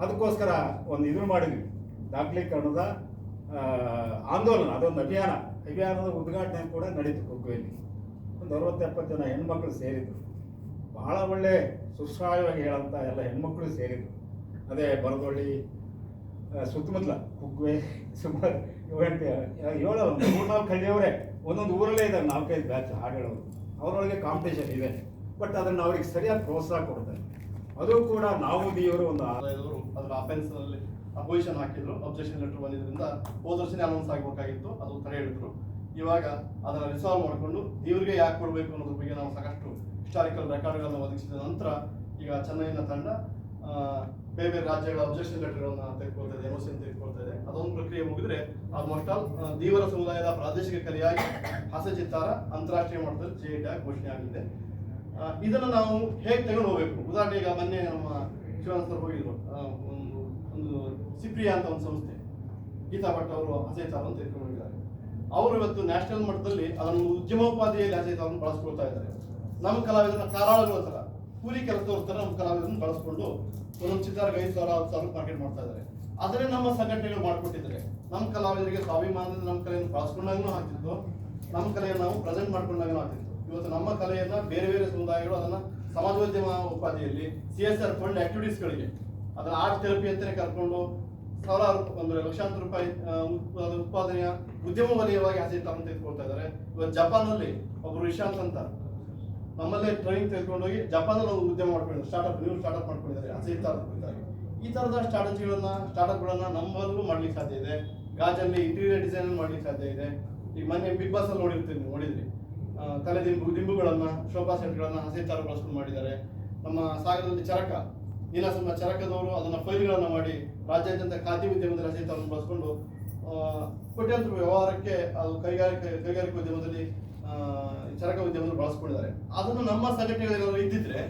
ಅದಕ್ಕೋಸ್ಕರ ಒಂದು ಇದನ್ನು ಮಾಡಿದ್ವಿ. ದಾಖಲೀಕರಣದ ಆಂದೋಲನ, ಅದೊಂದು ಅಭಿಯಾನ. ಅಭಿಯಾನದ ಉದ್ಘಾಟನೆ ಕೂಡ ನಡೀತು ಕುಗ್ಗುವಲ್ಲಿ ಒಂದು ಅರವತ್ತು ಎಪ್ಪತ್ತು ಜನ ಹೆಣ್ಮಕ್ಳು ಸೇರಿದ್ರು. ಬಹಳ ಒಳ್ಳೆ ಸುಶ್ರಾಯವಾಗಿ ಹೇಳಂತ ಎಲ್ಲ ಹೆಣ್ಮಕ್ಳು ಸೇರಿದ್ರು. ಅದೇ ಬರದೊಳ್ಳಿ ಸುತ್ತಮುತ್ತಲ ಕುಗ್ವೆ ಸುಮಾರು ಏಳು, ಮೂರ್ನಾಲ್ಕು ಹಳ್ಳಿಯವರೇ. ಒಂದೊಂದು ಊರಲ್ಲೇ ಇದ್ದಾರೆ, ನಾಲ್ಕೈದು ಬ್ಯಾಚ್ ಹಾಡು ಹೇಳೋರು ಅವರೊಳಗೆ ಕಾಂಪಿಟೇಷನ್ ಇದೆ. ಬಟ್ ಅದನ್ನು ಅವ್ರಿಗೆ ಸರಿಯಾಗಿ ಪ್ರೋತ್ಸಾಹ ಕೊಡ್ತಾರೆ. ಅದು ಕೂಡ ನಾವು ದೇವರು ಒಂದು ಆದಾಯದವರು. ಅದರ ಅಫೆನ್ಸ್ನಲ್ಲಿ ಅಪೋಸಿಷನ್ ಹಾಕಿದ್ರು. ಅಬ್ಜೆಕ್ಷನ್ ಲೆಟರ್ ಬಂದಿದ್ರಿಂದ ಹೋದ ವರ್ಷನೇ ಅನೌನ್ಸ್ ಆಗಬೇಕಾಗಿತ್ತು. ಅದು ತಡೆ ಹಿಡಿದ್ರು ಇವಾಗ ಅದನ್ನ ರಿಸಾಲ್ವ್ ಮಾಡಿಕೊಂಡು ಇವ್ರಿಗೆ ಯಾಕೆ ಕೊಡಬೇಕು ಅನ್ನೋದ್ರ ಬಗ್ಗೆ ನಾವು ಸಾಕಷ್ಟು ಹಿಸ್ಟಾರಿಕಲ್ ರೆಕಾರ್ಡ್ಗಳನ್ನು ಒದಗಿಸಿದ ನಂತರ ಈಗ ಚೆನ್ನೈನ ತಂಡ ಬೇರೆ ಬೇರೆ ರಾಜ್ಯಗಳ ಅಬ್ಜೆಕ್ಷನ್ ಲೆಟರ್ಗಳನ್ನ ತೆಗೆದುಕೊಳ್ತಾ ಇದೆ ಎಮೋಷನ್ ತೆಗೆದುಕೊಳ್ತಾ ಇದೆ. ಅದೊಂದು ಪ್ರಕ್ರಿಯೆ ಮುಗಿದ್ರೆ ಆಲ್ಮೋಸ್ಟ್ ಆಲ್ ದೀವರ ಸಮುದಾಯದ ಪ್ರಾದೇಶಿಕ ಕಲೆಯಾಗಿ ಹಾಸ್ಯಚಿತ್ತಾರ ಅಂತಾರಾಷ್ಟ್ರೀಯ ಮಟ್ಟದಲ್ಲಿ ಜೆ ಆಗಿ ಘೋಷಣೆ ಆಗಿದೆ. ಇದನ್ನು ನಾವು ಹೇಗೆ ತಗೊಂಡು ಹೋಗ್ಬೇಕು? ಉದಾಹರಣೆಗೆ ಈಗ ಮೊನ್ನೆ ನಮ್ಮ ಶಿವಾನಂದ ಸರ್ ಹೋಗಿದ್ರು ಒಂದು ಒಂದು ಸಿಪ್ರಿಯಾ ಅಂತ ಒಂದು ಸಂಸ್ಥೆ, ಗೀತಾ ಭಟ್ ಅವರು ಅಸೈತಾರ ಅಂತ ಹೋಗಿದ್ದಾರೆ. ಅವರು ಇವತ್ತು ನ್ಯಾಷನಲ್ ಮಟ್ಟದಲ್ಲಿ ಅದನ್ನು ಉದ್ಯಮೋಪಾದಿಯಲ್ಲಿ ಹಸೈತಾರನ್ನು ಬಳಸ್ಕೊಳ್ತಾ ಇದ್ದಾರೆ. ನಮ್ಮ ಕಲಾವಿದರನ್ನ ಕಾರಾಳುಗಳ ಥರ, ಕೂಲಿ ಕೆಲಸದವ್ರ ಥರ ನಮ್ಮ ಕಲಾವಿದರನ್ನು ಬಳಸ್ಕೊಂಡು ಒಂದೊಂದು ಚಿತ್ರ ಐದು ಸಾವಿರ, ಹತ್ತು ಸಾವಿರ ಮಾರ್ಕೆಟ್ ಮಾಡ್ತಾ ಇದ್ದಾರೆ. ಅದನ್ನೇ ನಮ್ಮ ಸಂಘಟನೆಗಳು ಮಾಡಿಕೊಟ್ಟಿದ್ದಾರೆ. ನಮ್ಮ ಕಲಾವಿದರಿಗೆ ಸ್ವಾಭಿಮಾನದಿಂದ ನಮ್ಮ ಕಲೆಯನ್ನು ಬಳಸ್ಕೊಂಡಾಗೂ ಆಗ್ತಿತ್ತು. ನಮ್ಮ ಕಲೆಯನ್ನು ನಾವು ಪ್ರೆಸೆಂಟ್ ಮಾಡ್ಕೊಂಡಾಗೂ ಆಗ್ತಿತ್ತು. ಇವತ್ತು ನಮ್ಮ ಕಲೆಯನ್ನ ಬೇರೆ ಬೇರೆ ಸಮುದಾಯಗಳು ಅದನ್ನ ಸಮಾಜೋದ್ಯಮ ಉಪಾಧಿಯಲ್ಲಿ ಸಿ ಎಸ್ ಆರ್ ಫಂಡ್ ಆಕ್ಟಿವಿಟೀಸ್ಗಳಿಗೆ ಅದನ್ನ ಆರ್ಟ್ ಥೆರಪಿ ಅಂತಾನೆ ಕರ್ಕೊಂಡು ಸಾವಿರಾರು ಅಂದ್ರೆ ಲಕ್ಷಾಂತರ ರೂಪಾಯಿ ಉತ್ಪಾದನೆಯ ಉದ್ಯಮ ವಲಯವಾಗಿ ಆಸೆ ತಮ್ಮ ತೆಗೆದುಕೊಳ್ತಾ ಇದ್ದಾರೆ. ಇವತ್ತು ಜಪಾನಲ್ಲಿ ಒಬ್ಬರು ವಿಶಾಂತ್ ಅಂತ, ನಮ್ಮಲ್ಲೇ ಟ್ರೈನಿಂಗ್ ತೆಗೆದುಕೊಂಡೋಗಿ ಜಪಾನಲ್ಲಿ ಒಂದು ಉದ್ಯಮ ಮಾಡ್ಕೊಂಡಿದ್ದಾರೆ. ಸ್ಟಾರ್ಟ್ಅಪ್ ನೀವು ಸ್ಟಾರ್ಟ್ಅಪ್ ಮಾಡ್ಕೊಂಡಿದ್ದಾರೆ. ಆಸೆ ಈ ತರದ ಸ್ಟಾರ್ಟಪ್ಗಳನ್ನ ಸ್ಟಾರ್ಟ್ಅಪ್ಗಳನ್ನ ನಮ್ಮಲ್ಲೂ ಮಾಡ್ಲಿಕ್ಕೆ ಸಾಧ್ಯ ಇದೆ. ಗಾಜಲ್ಲಿ ಇಂಟೀರಿಯರ್ ಡಿಸೈನ್ ಮಾಡ್ಲಿಕ್ಕೆ ಸಾಧ್ಯ ಇದೆ. ಈಗ ಮೊನ್ನೆ ಬಿಗ್ ಬಾಸ್ ಅಲ್ಲಿ ನೋಡಿರ್ತೀವಿ ನೋಡಿದ್ರಿ? ತಲೆ ದಿಂಬು ದಿಂಬುಗಳನ್ನು, ಶೋಭಾ ಸೆಟ್ಗಳನ್ನು ಹಸಿ ತರ ಬಳಸ್ಕೊಂಡು ಮಾಡಿದ್ದಾರೆ. ನಮ್ಮ ಸಾಗರದಲ್ಲಿ ಚರಕ. ನೀನಾಸಂನ ಚರಕದವರು ಅದನ್ನ ಫೈಲ್ಗಳನ್ನು ಮಾಡಿ ರಾಜ್ಯಾದ್ಯಂತ ಖಾದಿ ಉದ್ಯಮದಲ್ಲಿ ಹಸಿ ತರನ್ನು ಬಳಸ್ಕೊಂಡು ಕೋಟ್ಯಂತರ ವ್ಯವಹಾರಕ್ಕೆ ಅದು ಕೈಗಾರಿಕೆ, ಕೈಗಾರಿಕಾ ಉದ್ಯಮದಲ್ಲಿ ಚರಕ ಉದ್ಯಮದಲ್ಲಿ ಬಳಸ್ಕೊಂಡಿದ್ದಾರೆ. ಅದನ್ನು ನಮ್ಮ ಸಂಘಟನೆಗಳಲ್ಲಿ ಇದ್ದಿದ್ರೆ